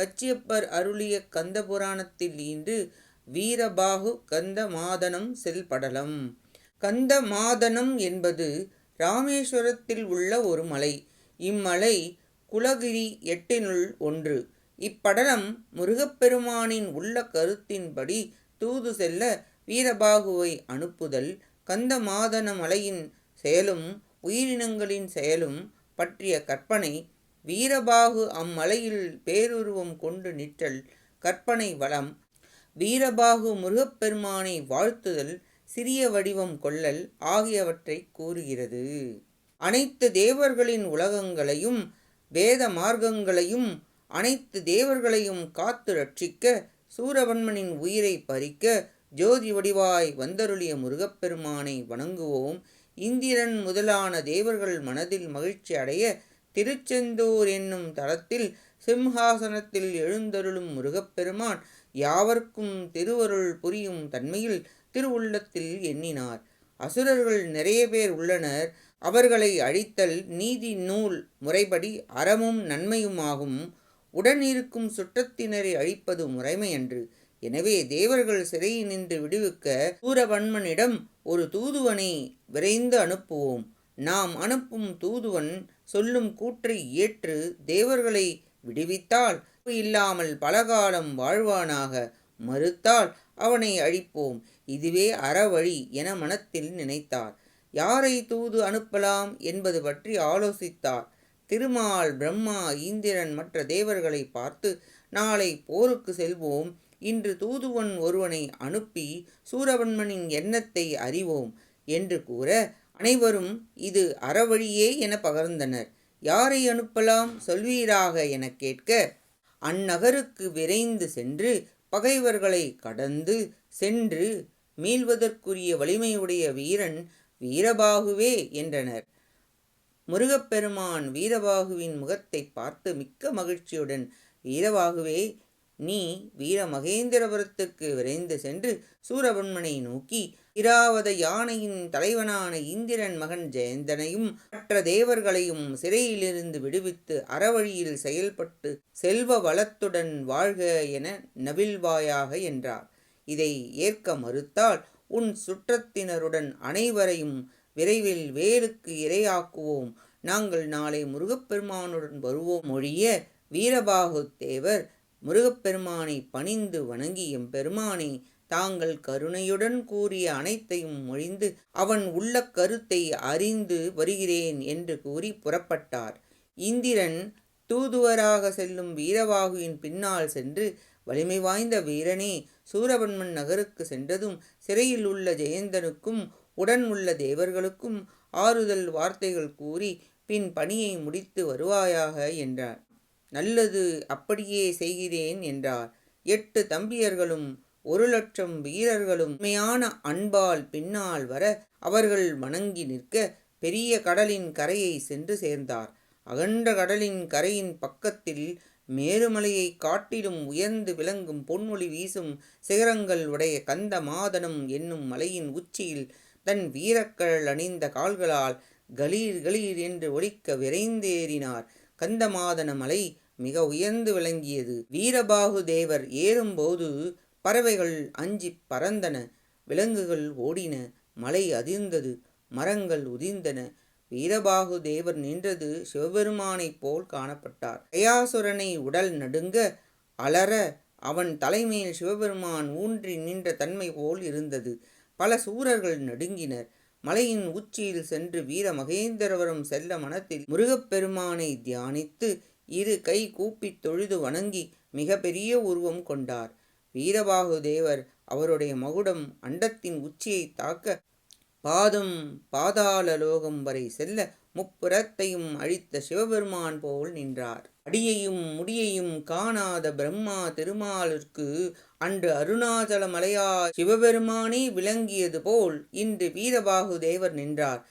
கச்சியப்பர் அருளிய கந்த புராணத்தில் ஈண்டு வீரபாகு கந்த மாதனம் செல்படலம். கந்த மாதனம் என்பது ராமேஸ்வரத்தில் உள்ள ஒரு மலை. இம்மலை குலகிரி எட்டினுள் ஒன்று. இப்படலம் முருகப்பெருமானின் உள்ள கருத்தின்படி தூது செல்ல வீரபாகுவை அனுப்புதல் கந்த மாதன மலையின் செயலும் உயிரினங்களின் செயலும் பற்றிய கற்பனை வீரபாகு அம்மலையில் பேருருவம் கொண்டு நிற்றல் கற்பனை வளம். வீரபாகு முருகப்பெருமானை வாழ்த்துதல் சிறிய வடிவம் கொள்ளல் ஆகியவற்றை கூறுகிறது. அனைத்து தேவர்களின் உலகங்களையும் வேத மார்க்கங்களையும் அனைத்து தேவர்களையும் காத்து ரட்சிக்க சூரவன்மனின் உயிரை பறிக்க ஜோதி வடிவாய் வந்தருளிய முருகப்பெருமானை வணங்குவோம். இந்திரன் முதலான தேவர்கள் மனதில் மகிழ்ச்சி அடைய திருச்செந்தூர் என்னும் தலத்தில் சிம்ஹாசனத்தில் எழுந்தருளும் முருகப்பெருமான் யாவர்க்கும் திருவருள் புரியும் தன்மையில் திருவுள்ளத்தில் எண்ணினார். அசுரர்கள் நிறைய பேர் உள்ளனர். அவர்களை அழித்தல் நீதி நூல் முறைப்படி அறமும் நன்மையுமாகும். உடன் இருக்கும் சுற்றத்தினரை அழிப்பது முறைமையன்று. எனவே தேவர்கள் சிறையில் நின்று விடுவிக்க சூரவன்மனிடம் ஒரு தூதுவனை விரைந்து அனுப்புவோம். நாம் அனுப்பும் தூதுவன் சொல்லும் கூற்றை ஏற்று தேவர்களை விடுவித்தால் இல்லாமல் பலகாலம் வாழ்வானாக. மறுத்தால் அவனை அழிப்போம். இதுவே அறவழி என மனத்தில் நினைத்தார். யாரை தூது அனுப்பலாம் என்பது பற்றி ஆலோசித்தார். திருமால் பிரம்மா இந்திரன் மற்ற தேவர்களை பார்த்து நாளை போருக்கு செல்வோம். இன்று தூதுவன் ஒருவனை அனுப்பி சூரவன்மனின் எண்ணத்தை அறிவோம் என்று கூற அனைவரும் இது அறவழியே என பகர்ந்தனர். யாரை அனுப்பலாம்? சொல்வீராக எனக் கேட்க அந்நகருக்கு விரைந்து சென்று பகைவர்களை கடந்து சென்று மீள்வதற்குரிய வலிமையுடைய வீரன் வீரபாகுவே என்றனர். முருகப்பெருமான் வீரபாகுவின் முகத்தை பார்த்து மிக்க மகிழ்ச்சியுடன் வீரபாகுவே நீ வீர மகேந்திரபுரத்துக்கு விரைந்து சென்று சூரபன்மனை நோக்கி இராவத யானையின் தலைவனான இந்திரன் மகன் ஜெயந்தனையும் மற்ற தேவர்களையும் சிறையிலிருந்து விடுவித்து அறவழியில் செயல்பட்டு செல்வ வளத்துடன் வாழ்க என நவில்வாயாக என்றார். இதை ஏற்க மறுத்தால் உன் சுற்றத்தினருடன் அனைவரையும் விரைவில் வேலுக்கு இரையாக்குவோம். நாங்கள் நாளை முருகப்பெருமானுடன் வருவோம். மொழிய வீரபாகு தேவர் முருகப்பெருமானை பணிந்து வணங்கி எம்பெருமானை தாங்கள் கருணையுடன் கூறிய அனைத்தையும் மொழிந்து அவன் உள்ள கருத்தை அறிந்து வருகிறேன் என்று கூறி புறப்பட்டார். இந்திரன் தூதுவராக செல்லும் வீரவாகுவின் பின்னால் சென்று வலிமை வாய்ந்த வீரனே சூரபன்மன் நகருக்கு சென்றதும் சிறையில் உள்ள ஜெயந்தனுக்கும் உடன் உள்ள தேவர்களுக்கும் ஆறுதல் வார்த்தைகள் கூறி பின் பணியை முடித்து வருவாயாக என்றார் நல்லது அப்படியே செய்கிறேன் என்றார். எட்டு தம்பியர்களும் ஒரு லட்சம் வீரர்களும் உண்மையான அன்பால் பின்னால் வர அவர்கள் வணங்கி நிற்க பெரிய கடலின் கரையை சென்று சேர்ந்தார். அகன்ற கடலின் கரையின் பக்கத்தில் மேருமலையை காட்டிலும் உயர்ந்து விளங்கும் பொன்மொழி வீசும் சிகரங்கள் உடைய கந்த மாதனம் என்னும் மலையின் உச்சியில் தன் வீரக்கழல் அணிந்த கால்களால் கலீர் கலீர் என்று ஒலிக்க விரைந்தேறினார். கந்தமாதன மலை மிக உயர்ந்து விளங்கியது. வீரபாகு தேவர் ஏறும்போது பறவைகள் அஞ்சி பறந்தன. விலங்குகள் ஓடின. மலை அதிர்ந்தது. மரங்கள் உதிர்ந்தன. வீரபாகு தேவர் நின்றது சிவபெருமானைப் போல் காணப்பட்டார். கயாசுரனை உடல் நடுங்க அலற அவன் தலைமையில் சிவபெருமான் ஊன்றி நின்ற தன்மை போல் இருந்தது. பல சூரர்கள் நடுங்கினர். மலையின் உச்சியில் சென்று வீர மகேந்திரவரம் செல்ல மனத்தில் முருகப்பெருமானை தியானித்து இரு கை கூப்பித் தொழுது வணங்கி மிக பெரிய உருவம் கொண்டார். வீரபாகு தேவர் அவருடைய மகுடம் அண்டத்தின் உச்சியை தாக்க பாதம் பாதாள லோகம் வரை செல்ல முப்புறத்தையும் அழித்த சிவபெருமான் போல் நின்றார். அடியையும் முடியையும் காணாத பிரம்மா திருமாலிற்கு அன்று அருணாச்சல மலையா சிவபெருமானே விளங்கியது போல் இன்று வீரபாகு தேவர் நின்றார்.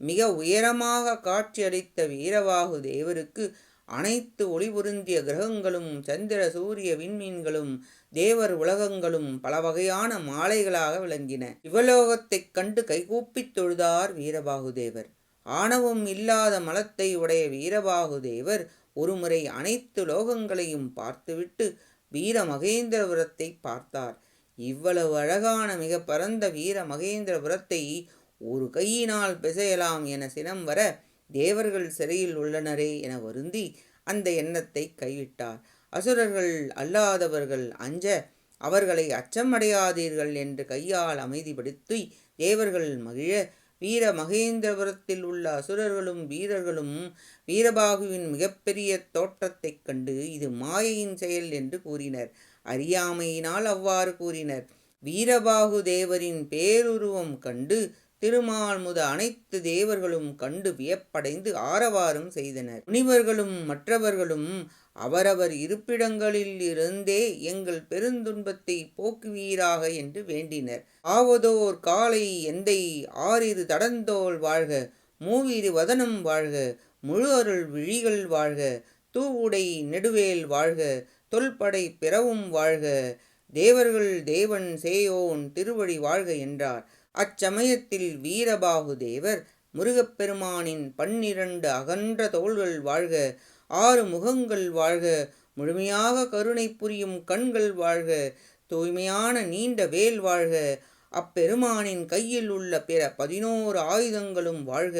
மிக உயரமாக காட்சியளித்த வீரபாகு தேவருக்கு அனைத்து ஒளிபுருந்திய கிரகங்களும் சந்திர சூரிய விண்மீன்களும் தேவர் உலகங்களும் பல வகையான மாலைகளாக விளங்கின. இவலோகத்தைக் கண்டு கைகூப்பித் தொழுதார் வீரபாகுதேவர். ஆணவம் இல்லாத மலத்தை உடைய வீரபாகுதேவர் ஒருமுறை அனைத்து லோகங்களையும் பார்த்துவிட்டு வீர மகேந்திரபுரத்தை பார்த்தார். இவ்வளவு அழகான மிக பரந்த வீர மகேந்திரபுரத்தை ஒரு கையினால் பிசையலாம் என சினம் வர தேவர்கள் சிறையில் உள்ளனரே என வருந்தி அந்த எண்ணத்தை கைவிட்டார். அசுரர்கள் அல்லாதவர்கள் அஞ்ச அவர்களை அச்சமடையாதீர்கள் என்று கையால் அமைதிப்படுத்தி தேவர்கள் மகிழ வீர மகேந்திரபுரத்தில் உள்ள அசுரர்களும் வீரர்களும் வீரபாகுவின் மிகப்பெரிய தோற்றத்தைக் கண்டு இது மாயையின் செயல் என்று கூறினர். அறியாமையினால் அவ்வாறு கூறினர். வீரபாகு தேவரின் பேருருவம் கண்டு திருமால் முத அனைத்து தேவர்களும் கண்டு வியப்படைந்து ஆரவாரம் செய்தனர். முனிவர்களும் மற்றவர்களும் அவரவர் இருப்பிடங்களில் இருந்தே எங்கள் பெருந்துன்பத்தை போக்குவீராக என்று வேண்டினர். ஆவதோர் காலை எந்தை ஆறிரு தடந்தோல் வாழ்க மூவிரு வதனம் வாழ்க முழு அருள் விழிகள் வாழ்க தூவுடை நெடுவேல் வாழ்க தொல்படை பிறவும் வாழ்க தேவர்கள் தேவன் சேயோன் திருவடி வாழ்க என்றார். அச்சமயத்தில் வீரபாகு தேவர் முருகப்பெருமானின் பன்னிரண்டு அகன்ற தோள்கள் வாழ்க ஆறு முகங்கள் வாழ்க முழுமையாக கருணை புரியும் கண்கள் வாழ்க தூய்மையான நீண்ட வேல் வாழ்க அப்பெருமானின் கையில் உள்ள பிற பதினோரு ஆயுதங்களும் வாழ்க.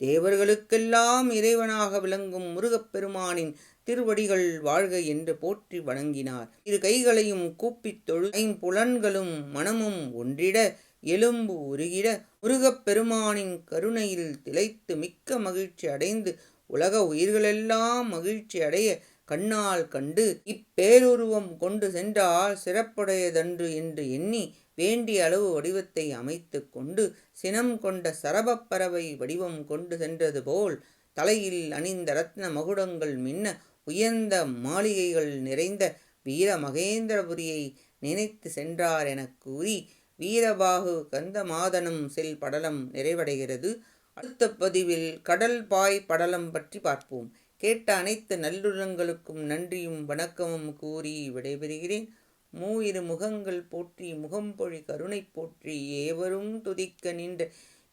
தேவர்களுக்கெல்லாம் இறைவனாக விளங்கும் முருகப்பெருமானின் திருவடிகள் வாழ்க என்று போற்றி வணங்கினார். இரு கைகளையும் கூப்பித் தொழு ஐம்புலன்களும் மனமும் ஒன்றிட எலும்பு உருகிட முருகப்பெருமானின் கருணையில் திளைத்து மிக்க மகிழ்ச்சி அடைந்து உலக உயிர்களெல்லாம் மகிழ்ச்சி அடைய கண்ணால் கண்டு இப்பேருருவம் கொண்டு சென்றால் சிறப்புடையதன்று என்று எண்ணி வேண்டிய அளவு வடிவத்தை அமைத்து கொண்டு சினம் கொண்ட சரபப்பறவை வடிவம் கொண்டு சென்றது போல் தலையில் அணிந்த ரத்ன மகுடங்கள் மின்ன உயர்ந்த மாளிகைகள் நிறைந்த வீர மகேந்திரபுரியை நினைத்து சென்றார் எனக் கூறி வீரபாகு கந்தமாதனம் செல் படலம் நிறைவடைகிறது. அடுத்த பதிவில் கடல் பாய் படலம் பற்றி பார்ப்போம். கேட்ட அனைத்து நல்லுறங்களுக்கும் நன்றியும் வணக்கமும் கூறி விடைபெறுகிறேன். மூயிரு முகங்கள் போற்றி முகம்பொழி கருணை போற்றி ஏவரும் துதிக்க நின்ற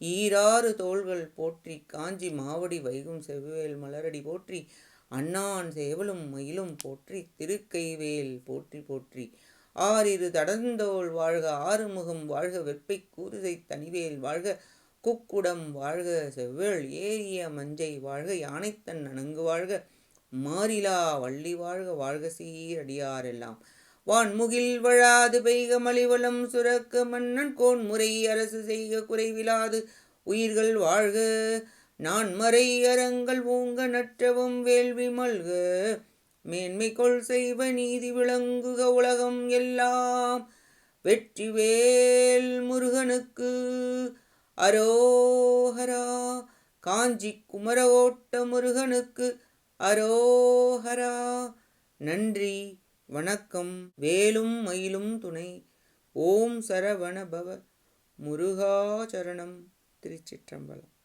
ஈராறு தோள்கள் போற்றி காஞ்சி மாவடி வைகும் செவ்வேல் மலரடி போற்றி அண்ணான் சேவலும் மயிலும் போற்றி திருக்கைவேல் போற்றி போற்றி ஆறிரு தடந்தோள் வாழ்க ஆறுமுகம் வாழ்க வெப்பை கூறுதை தனிவேல் வாழ்க குக்குடம் வாழ்க செவ்வேள் ஏரிய மஞ்சை வாழ்க யானைத்தன் நனங்கு வாழ்க மாறிலா வள்ளி வாழ்க வாழ்க சீரடியாரெல்லாம் வான்முகில் வழாது பெய்க மலிவளம் சுரக்க மன்னன் கோன் முறை அரசு செய்க குறைவிலாது உயிர்கள் வாழ்க நான் மறை அறங்கள் ஓங்க நற்றவும் வேள்வி மல்க மேன்மை கொள் செய்வ நீதி விளங்குக உலகம் எல்லாம். வெற்றிவேல் முருகனுக்கு அரோஹரா. காஞ்சி குமரகோட்ட முருகனுக்கு அரோஹரா. நன்றி வணக்கம். வேலும் மயிலும் துணை. ஓம் சரவணபவ. முருகாச்சரணம் திருச்சிற்றம்பலம்.